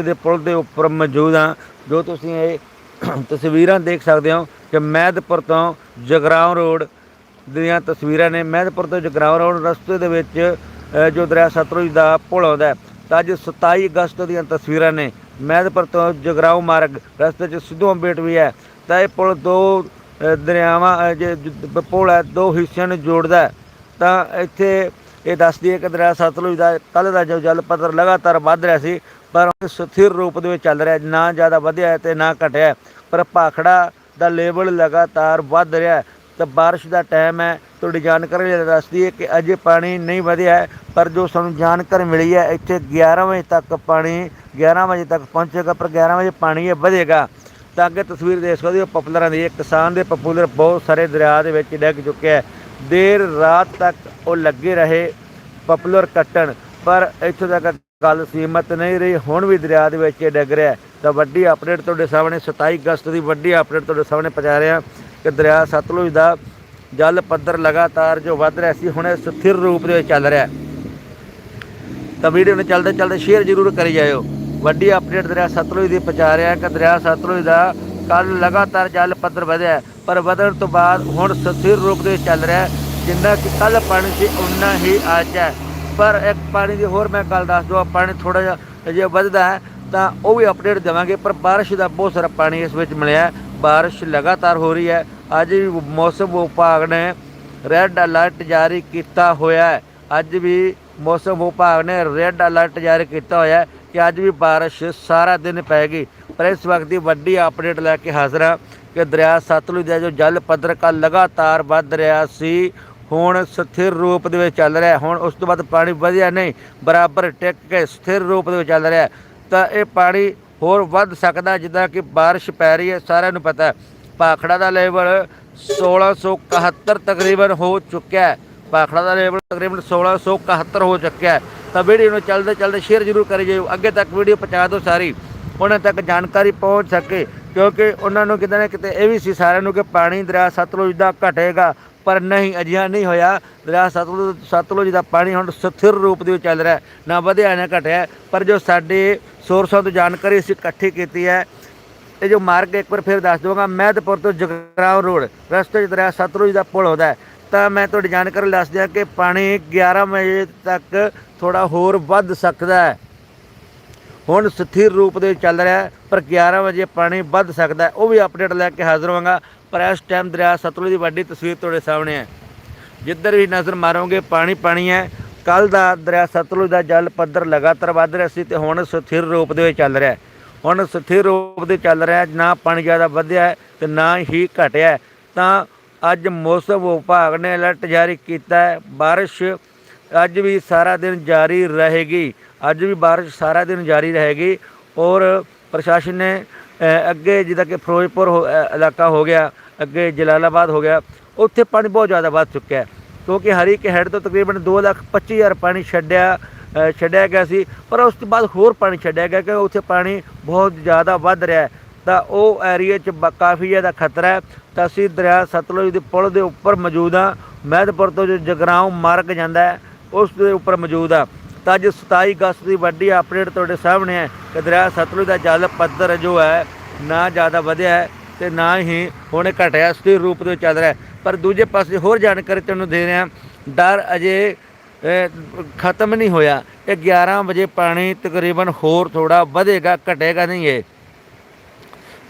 ਦੇ ਪੁਲ ਦੇ ਉੱਪਰ ਮੌਜੂਦ ਹਾਂ। ਜੋ ਤੁਸੀਂ ਇਹ ਤਸਵੀਰਾਂ ਦੇਖ ਸਕਦੇ ਹੋ ਕਿ ਮਹਿਦਪੁਰ ਤੋਂ ਜਗਰਾਉਂ ਰੋਡ ਦੀਆਂ ਤਸਵੀਰਾਂ ਨੇ। ਮਹਿਦਪੁਰ ਤੋਂ ਜਗਰਾਉਂ ਰੋਡ ਰਸਤੇ ਦੇ ਵਿੱਚ ਜੋ ਦਰਿਆ ਸਤਲੁਜ ਦਾ ਪੁਲ ਆਉਂਦਾ ਤਾਂ ਅੱਜ 27 ਅਗਸਤ ਦੀਆਂ ਤਸਵੀਰਾਂ ਨੇ। ਮਹਿਦਪੁਰ ਤੋਂ ਜਗਰਾਉਂ ਮਾਰਗ ਰਸਤੇ 'ਚ ਸਿੱਧੂ ਅੰਬੇਟ ਵੀ ਹੈ। ਤਾਂ ਇਹ ਪੁਲ ਦੋ ਦਰਿਆਵਾਂ ਜੇ ਪੁਲ ਹੈ, ਦੋ ਹਿੱਸਿਆਂ ਨੂੰ ਜੋੜਦਾ ਤਾਂ ਇੱਥੇ ਇਹ ਦੱਸਦੀ ਹੈ ਕਿ ਦਰਿਆ ਸਤਲੁਜ ਦਾ ਕੱਲ ਦਾ ਜੋ ਜਲ ਪੱਧਰ ਲਗਾਤਾਰ ਵੱਧ ਰਿਹਾ ਸੀ, ਪਰ ਸਥਿਰ ਰੂਪ ਦੇ ਵਿੱਚ ਚੱਲ ਰਿਹਾ ਨਾ ਜ਼ਿਆਦਾ ਵਧਿਆ ਹੈ ਤੇ ਨਾ ਘਟਿਆ ਪਰ ਭਾਖੜਾ ਦਾ ਲੈਵਲ ਲਗਾਤਾਰ ਵੱਧ ਰਿਹਾ ਤਾਂ ਬਾਰਿਸ਼ ਦਾ ਟਾਈਮ ਹੈ, ਤੁਹਾਡੀ ਜਾਣਕਾਰੀ ਲਈ ਦੱਸਦੀ ਹੈ ਕਿ ਅਜੇ ਪਾਣੀ ਨਹੀਂ ਵਧਿਆ ਹੈ, ਪਰ ਜੋ ਸਾਨੂੰ ਜਾਣਕਾਰੀ ਮਿਲੀ ਹੈ, ਇੱਥੇ 11 ਵਜੇ ਤੱਕ ਪਾਣੀ 11 ਵਜੇ ਤੱਕ ਪਹੁੰਚੇਗਾ, ਪਰ 11 ਵਜੇ ਪਾਣੀ ਇਹ ਵਧੇਗਾ। ਤਾਂ ਅੱਗੇ ਤਸਵੀਰ ਦੇਖ ਸਕਦੇ ਹੋ, ਪਪੂਲਰਾਂ ਦੀ ਕਿਸਾਨ ਦੇ ਪਪੂਲਰ ਬਹੁਤ ਸਾਰੇ ਦਰਿਆ ਦੇ ਵਿੱਚ ਡਿੱਗ ਚੁੱਕੇ ਹੈ। ਦੇਰ ਰਾਤ ਤੱਕ ਉਹ ਲੱਗੇ ਰਹੇ ਪਪੂਲਰ ਕੱਟਣ। ਪਰ ਇੱਥੋਂ ਤੱਕ ਗੱਲ ਸੀਮਤ ਨਹੀਂ ਰਹੀ। ਹੁਣ ਵੀ ਦਰਿਆ ਦੇ ਵਿੱਚ ਇਹ ਡਿੱਗ ਰਿਹਾ ਤਾਂ ਵੱਡੀ ਅਪਡੇਟ ਤੁਹਾਡੇ ਸਾਹਮਣੇ 27 ਅਗਸਤ ਦੀ ਵੱਡੀ ਅਪਡੇਟ ਤੁਹਾਡੇ ਸਾਹਮਣੇ ਪਹੁੰਚਾ ਰਿਹਾ ਕਿ ਦਰਿਆ ਸਤਲੁਜ ਦਾ ਜਲ ਪੱਧਰ ਲਗਾਤਾਰ ਜੋ ਵੱਧ ਰਿਹਾ ਸੀ, ਹੁਣ ਇਹ ਸਥਿਰ ਰੂਪ ਦੇ ਵਿੱਚ ਚੱਲ ਰਿਹਾ ਤਾਂ ਵੀਡੀਓ ਨੂੰ ਚੱਲਦੇ ਚੱਲਦੇ ਸ਼ੇਅਰ ਜ਼ਰੂਰ ਕਰੀ ਜਾਇਓ। ਵੱਡੀ ਅਪਡੇਟ ਦਰਿਆ ਸਤਲੁਜ ਦੀ ਪਹੁੰਚਾ ਰਿਹਾ ਕਿ ਦਰਿਆ ਸਤਲੁਜ ਦਾ ਕੱਲ ਲਗਾਤਾਰ ਜਲ ਪੱਧਰ ਵਧਿਆ ਪਰ ਵਧਣ ਤੋਂ ਬਾਅਦ ਹੁਣ ਸਥਿਰ ਰੂਪ ਦੇ ਵਿੱਚ ਚੱਲ ਰਿਹਾ ਜਿੰਨਾ ਕਿ ਕੱਲ ਪਾਣੀ ਸੀ ਉਨਾ ਹੀ ਅੱਜ ਹੈ। ਪਰ ਇੱਕ ਪਾਣੀ ਦੀ ਹੋਰ ਮੈਂ ਗੱਲ ਦੱਸ ਦਵਾਂ, ਪਾਣੀ ਥੋੜਾ ਜਿਹਾ ਜੇ ਵੱਧਦਾ ਹੈ, ਤਾਂ ਉਹ ਵੀ ਅਪਡੇਟ ਦੇਵਾਂਗੇ, ਪਰ ਬਾਰਿਸ਼ ਦਾ ਬਹੁਤ ਸਾਰਾ ਪਾਣੀ ਇਸ ਵਿੱਚ ਮਿਲਿਆ ਹੈ। ਬਾਰਿਸ਼ ਲਗਾਤਾਰ ਹੋ ਰਹੀ ਹੈ। ਅੱਜ ਵੀ ਮੌਸਮ ਵਿਭਾਗ ਨੇ ਰੈੱਡ ਅਲਰਟ ਜਾਰੀ ਕੀਤਾ ਹੋਇਆ ਹੈ। ਅੱਜ ਵੀ ਮੌਸਮ ਵਿਭਾਗ ਨੇ ਰੈੱਡ ਅਲਰਟ ਜਾਰੀ ਕੀਤਾ ਹੋਇਆ ਹੈ ਕਿ ਅੱਜ ਵੀ ਬਾਰਿਸ਼ ਸਾਰਾ ਦਿਨ ਪੈਗੀ। ਪਰ ਇਸ ਵਕਤ ਦੀ ਵੱਡੀ ਅਪਡੇਟ ਲੈ ਕੇ ਹਾਜ਼ਰ ਹਾਂ ਕਿ ਦਰਿਆ ਸਤਲੁਜ ਦਾ ਜੋ ਜਲ ਪੱਧਰ ਕਾ ਲਗਾਤਾਰ ਵੱਧ ਰਿਹਾ ਸੀ ਹੁਣ ਸਥਿਰ ਰੂਪ ਦੇ ਵਿੱਚ ਚੱਲ ਰਿਹਾ ਹੁਣ ਉਸ ਤੋਂ ਬਾਅਦ ਪਾਣੀ ਵਧਿਆ ਨਹੀਂ, ਬਰਾਬਰ ਟਿਕ ਕੇ ਸਥਿਰ ਰੂਪ ਦੇ ਵਿੱਚ ਚੱਲ ਰਿਹਾ ਤਾਂ ਇਹ ਪਾਣੀ ਹੋਰ ਵੱਧ ਸਕਦਾ ਜਿੱਦਾਂ ਕਿ ਬਾਰਿਸ਼ ਪੈ ਰਹੀ ਹੈ, ਸਾਰਿਆਂ ਨੂੰ ਪਤਾ ਹੈ। ਭਾਖੜਾ ਦਾ ਲੈਵਲ 1671 ਤਕਰੀਬਨ ਹੋ ਚੁੱਕਿਆ ਹੈ। ਭਾਖੜਾ ਦਾ ਲੈਵਲ ਤਕਰੀਬਨ 1671 ਹੋ ਚੁੱਕਿਆ ਹੈ। ਤਾਂ ਵੀਡੀਓ ਨੂੰ ਚੱਲਦੇ ਚੱਲਦੇ ਸ਼ੇਅਰ ਜ਼ਰੂਰ ਕਰੀ ਜਾਇਓ। ਅੱਗੇ ਤੱਕ ਵੀਡੀਓ ਪਹੁੰਚਾ ਦਿਓ ਸਾਰੀ। ਉਹਨਾਂ ਤੱਕ ਜਾਣਕਾਰੀ ਪਹੁੰਚ ਸਕੇ, ਕਿਉਂਕਿ ਉਹਨਾਂ ਨੂੰ ਕਿਤੇ ਨਾ ਕਿਤੇ ਇਹ ਵੀ ਸੀ ਸਾਰਿਆਂ ਨੂੰ ਕਿ ਪਾਣੀ ਦਰਿਆ ਸਤਲੁਜ ਦਾ ਘਟੇਗਾ। ਪਰ ਨਹੀਂ, ਅਜਿਹਾ ਨਹੀਂ ਹੋਇਆ। ਦਰਿਆ ਸਤਲੁਜ ਸਤਲੁਜ ਦਾ ਪਾਣੀ ਹੁਣ ਸਥਿਰ ਰੂਪ ਦੇ ਵਿੱਚ ਚੱਲ ਰਿਹਾ ਨਾ ਵਧਿਆ, ਨਾ ਘਟਿਆ। ਪਰ ਜੋ ਸਾਡੇ ਸੋਰਸਾਂ ਤੋਂ ਜਾਣਕਾਰੀ ਅਸੀਂ ਇਕੱਠੀ ਕੀਤੀ ਹੈ, ਇਹ ਜੋ ਮਾਰਗ ਇੱਕ ਵਾਰ ਫਿਰ ਦੱਸ ਦਵਾਂਗਾ। ਮਹਿਦਪੁਰ ਤੋਂ ਜਗਰਾਉਂ ਰੋਡ, ਰਸਤੇ 'ਚ ਦਰਿਆ ਸਤਲੁਜ ਦਾ ਪੁਲ ਹੁੰਦਾ ਤਾਂ ਮੈਂ ਤੁਹਾਡੀ ਜਾਣਕਾਰੀ ਦੱਸ ਦਿਆਂ ਕਿ ਪਾਣੀ 11 ਵਜੇ ਤੱਕ ਥੋੜਾ ਹੋਰ ਵੱਧ ਸਕਦਾ ਹੈ। ਹੁਣ ਸਥਿਰ ਰੂਪ ਦੇ ਚੱਲ ਰਿਹਾ ਪਰ 11 ਵਜੇ ਪਾਣੀ ਵੱਧ ਸਕਦਾ ਉਹ ਵੀ ਅਪਡੇਟ ਲੈ ਕੇ ਹਾਜ਼ਰ ਹੋਵਾਂਗਾ। ਪਰ ਇਸ ਟਾਈਮ ਦਰਿਆ ਸਤਲੁਜ ਦੀ ਵੱਡੀ ਤਸਵੀਰ ਤੁਹਾਡੇ ਸਾਹਮਣੇ ਹੈ। ਜਿੱਧਰ ਵੀ ਨਜ਼ਰ ਮਾਰੋਗੇ, ਪਾਣੀ ਪਾਣੀ ਹੈ। ਕੱਲ ਦਾ ਦਰਿਆ ਸਤਲੁਜ ਦਾ ਜਲ ਪੱਧਰ ਲਗਾਤਾਰ ਵੱਧ ਰਿਹਾ ਸੀ ਤੇ ਹੁਣ ਸਥਿਰ ਰੂਪ ਦੇ ਵਿੱਚ ਚੱਲ ਰਿਹਾ ਹੁਣ ਸਥਿਰ ਰੂਪ ਦੇ ਚੱਲ ਰਿਹਾ ਨਾ ਪਾਣੀ ਜ਼ਿਆਦਾ ਵਧਿਆ ਹੈ ਤੇ ਨਾ ਹੀ ਘਟਿਆ ਤਾਂ ਅੱਜ ਮੌਸਮ ਵਿਭਾਗ ਨੇ ਅਲਰਟ ਜਾਰੀ ਕੀਤਾ ਹੈ, ਬਾਰਿਸ਼ ਅੱਜ ਵੀ ਸਾਰਾ ਦਿਨ ਜਾਰੀ ਰਹੇਗੀ। ਅੱਜ ਵੀ ਬਾਰਿਸ਼ ਸਾਰਾ ਦਿਨ ਜਾਰੀ ਰਹੇਗੀ ਔਰ ਪ੍ਰਸ਼ਾਸਨ ਨੇ ਅੱਗੇ ਜਿੱਦਾਂ ਕਿ ਫਿਰੋਜ਼ਪੁਰ ਹੋ- ਇਲਾਕਾ ਹੋ ਗਿਆ ਅੱਗੇ ਜਲਾਲਾਬਾਦ ਹੋ ਗਿਆ, ਉੱਥੇ ਪਾਣੀ ਬਹੁਤ ਜ਼ਿਆਦਾ ਵੱਧ ਚੁੱਕਿਆ ਹੈ, ਕਿਉਂਕਿ ਹਰੀ ਕੇ ਹੈਡ ਤੋਂ ਤਕਰੀਬਨ 2 ਲੱਖ 25 ਹਜ਼ਾਰ ਪਾਣੀ ਛੱਡਿਆ ਛੱਡਿਆ ਗਿਆ ਸੀ, ਪਰ ਉਸ ਤੋਂ ਬਾਅਦ ਹੋਰ ਪਾਣੀ ਛੱਡਿਆ ਗਿਆ ਕਿ ਉੱਥੇ ਪਾਣੀ ਬਹੁਤ ਜ਼ਿਆਦਾ ਵੱਧ ਰਿਹਾ ਹੈ। ਤਾਂ ਉਹ ਏਰੀਆ 'ਚ ਬ- ਕਾਫੀ ਜ਼ਿਆਦਾ ਖਤਰਾ ਹੈ। ਤਾਂ ਅਸੀਂ ਦਰਿਆ ਸਤਲੁਜ ਦੇ ਪੁਲ ਦੇ ਉੱਪਰ ਮੌਜੂਦ ਹਾਂ। ਮਹਿਦਪੁਰ ਤੋਂ ਜੋ ਜਗਰਾਉਂ ਮਾਰਗ ਜਾਂਦਾ ਹੈ, ਉਸ ਦੇ ਉੱਪਰ ਮੌਜੂਦ ਆ ਤਾਂ ਅੱਜ 27 ਅਗਸਤ ਦੀ ਵੱਡੀ ਅਪਡੇਟ ਤੁਹਾਡੇ ਸਾਹਮਣੇ ਹੈ ਕਿ ਦਰਿਆ ਸਤਲੁਜ ਦਾ ਜਲ ਪੱਧਰ ਜੋ ਹੈ, ਨਾ ਜ਼ਿਆਦਾ ਵਧਿਆ ਹੈ। ਤੇ ਨਾ ਹੀ ਹੁਣ ਇਹ ਘਟਿਆ ਸਥਿਰ ਰੂਪ ਦੇ ਵਿੱਚ ਚੱਲ ਰਿਹਾ ਪਰ ਦੂਜੇ ਪਾਸੇ ਹੋਰ ਜਾਣਕਾਰੀ ਤੁਹਾਨੂੰ ਦੇ ਰਿਹਾ ਡਰ ਅਜੇ ਖਤਮ ਨਹੀਂ ਹੋਇਆ। ਇਹ 11 ਵਜੇ ਪਾਣੀ ਤਕਰੀਬਨ ਹੋਰ ਥੋੜਾ ਵਧੇਗਾ, ਘਟੇਗਾ ਨਹੀਂ ਇਹ।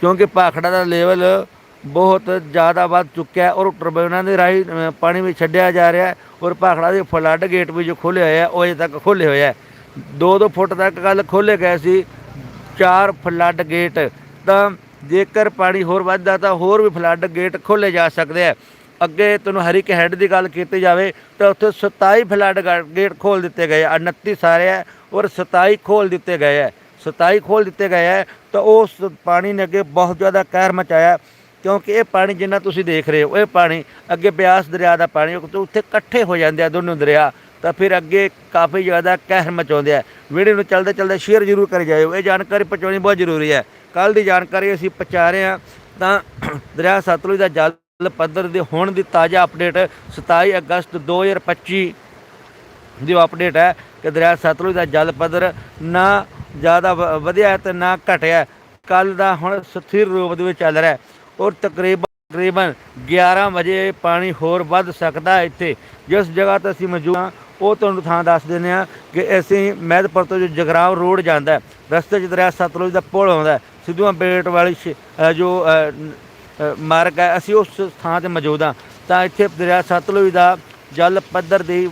ਕਿਉਂਕਿ ਭਾਖੜਾ ਦਾ ਲੈਵਲ ਬਹੁਤ ਜ਼ਿਆਦਾ ਵੱਧ ਚੁੱਕਿਆ ਹੈ ਔਰ ਟਰਬਾਈਨਾਂ ਦੇ ਰਾਹੀਂ ਪਾਣੀ ਵੀ ਛੱਡਿਆ ਜਾ ਰਿਹਾ ਹੈ ਔਰ ਭਾਖੜਾ ਦੇ ਫਲੱਡ ਗੇਟ ਵੀ ਜੋ ਖੋਲ੍ਹੇ ਹੋਇਆ ਉਹ ਅਜੇ ਤੱਕ ਖੋਲ੍ਹੇ ਹੋਏ ਹੈ। 2-2 ਫੁੱਟ ਤੱਕ ਕੱਲ ਖੋਲ੍ਹੇ ਗਏ ਸੀ, ਚਾਰ ਫਲੱਡ ਗੇਟ ਤਾਂ ਜੇਕਰ ਪਾਣੀ ਹੋਰ ਵੱਧਦਾ ਤਾਂ ਹੋਰ ਵੀ ਫਲੱਡ ਗੇਟ ਖੋਲ੍ਹੇ ਜਾ ਸਕਦੇ ਆ। ਅੱਗੇ ਤੁਹਾਨੂੰ ਹਰੀ ਕੇ ਹੈਡ ਦੀ ਗੱਲ ਕੀਤੀ ਜਾਵੇ ਤਾਂ ਉੱਥੇ 27 ਫਲੱਡ ਗਾ- ਗੇਟ ਖੋਲ ਦਿੱਤੇ ਗਏ ਆ 29 ਸਾਰੇ ਆ ਔਰ 27 ਖੋਲ ਦਿੱਤੇ ਗਏ ਆ। 27 ਖੋਲ ਦਿੱਤੇ ਗਏ ਆ ਤਾਂ ਉਸ ਪਾਣੀ ਨੇ ਅੱਗੇ ਬਹੁਤ ਜ਼ਿਆਦਾ ਕਹਿਰ ਮਚਾਇਆ ਕਿਉਂਕਿ ਇਹ ਪਾਣੀ ਜਿੰਨਾ ਤੁਸੀਂ ਦੇਖ ਰਹੇ ਹੋ, ਇਹ ਪਾਣੀ ਅੱਗੇ ਬਿਆਸ ਦਰਿਆ ਦਾ ਪਾਣੀ ਉੱਥੇ ਇਕੱਠੇ ਹੋ ਜਾਂਦੇ ਆ ਦੋਨੋਂ ਦਰਿਆ ਤਾਂ ਫਿਰ ਅੱਗੇ ਕਾਫੀ ਜ਼ਿਆਦਾ ਕਹਿਰ ਮਚਾਉਂਦੇ ਆ। ਵੀਡੀਓ ਨੂੰ ਚੱਲਦੇ ਚੱਲਦੇ ਸ਼ੇਅਰ ਜ਼ਰੂਰ ਕਰੀ ਜਾਇਓ, ਇਹ ਜਾਣਕਾਰੀ ਪਹੁੰਚਾਉਣੀ ਬਹੁਤ ਜ਼ਰੂਰੀ ਹੈ। ਕੱਲ ਦੀ ਜਾਣਕਾਰੀ ਅਸੀਂ ਪਹੁੰਚਾ ਰਹੇ ਹਾਂ ਤਾਂ ਦਰਿਆ ਸਤਲੁਜ ਦਾ ਜਲ ਪੱਧਰ ਦੇ ਹੁਣ ਦੀ ਤਾਜ਼ਾ ਅਪਡੇਟ 27 ਅਗਸਤ 2025 ਦੀ ਅਪਡੇਟ ਹੈ ਕਿ ਦਰਿਆ ਸਤਲੁਜ ਦਾ ਜਲ ਪੱਧਰ ਨਾ ਜ਼ਿਆਦਾ ਵ- ਵਧਿਆ ਹੈ ਤੇ ਨਾ ਘਟਿਆ ਕੱਲ ਦਾ ਹੁਣ ਸਥਿਰ ਰੂਪ ਦੇ ਵਿੱਚ ਚੱਲ ਰਿਹਾ ਔਰ ਤਕਰੀਬਨ ਤਕਰੀਬਨ 11 ਵਜੇ ਪਾਣੀ ਹੋਰ ਵੱਧ ਸਕਦਾ ਹੈ ਇੱਥੇ। ਜਿਸ ਜਗ੍ਹਾ ਤੇ ਅਸੀਂ ਮੌਜੂਦ ਹਾਂ, ਉਹ ਤੁਹਾਨੂੰ ਥਾਂ ਦੱਸ ਦਿੰਦੇ ਹਾਂ ਕਿ ਅਸੀਂ ਮਹਿਦਪੁਰ ਤੋਂ ਜੋ ਜਗਰਾਵ ਰੋਡ ਜਾਂਦਾ ਰਸਤੇ 'ਚ ਦਰਿਆ ਸਤਲੁਜ ਦਾ ਪੁਲ ਆਉਂਦਾ ਹੈ ਸਿੱਧੂਆਂ ਬੇਟ ਵਾਲੀ ਸ਼- ਜੋ ਮਾਰਗ ਹੈ, ਅਸੀਂ ਉਸ ਥਾਂ ਤੇ ਮੌਜੂਦ ਹਾਂ। ਤਾਂ ਇੱਥੇ ਦਰਿਆ ਸਤਲੁਜ ਦਾ ਜਲ ਪੱਧਰ ਦੀ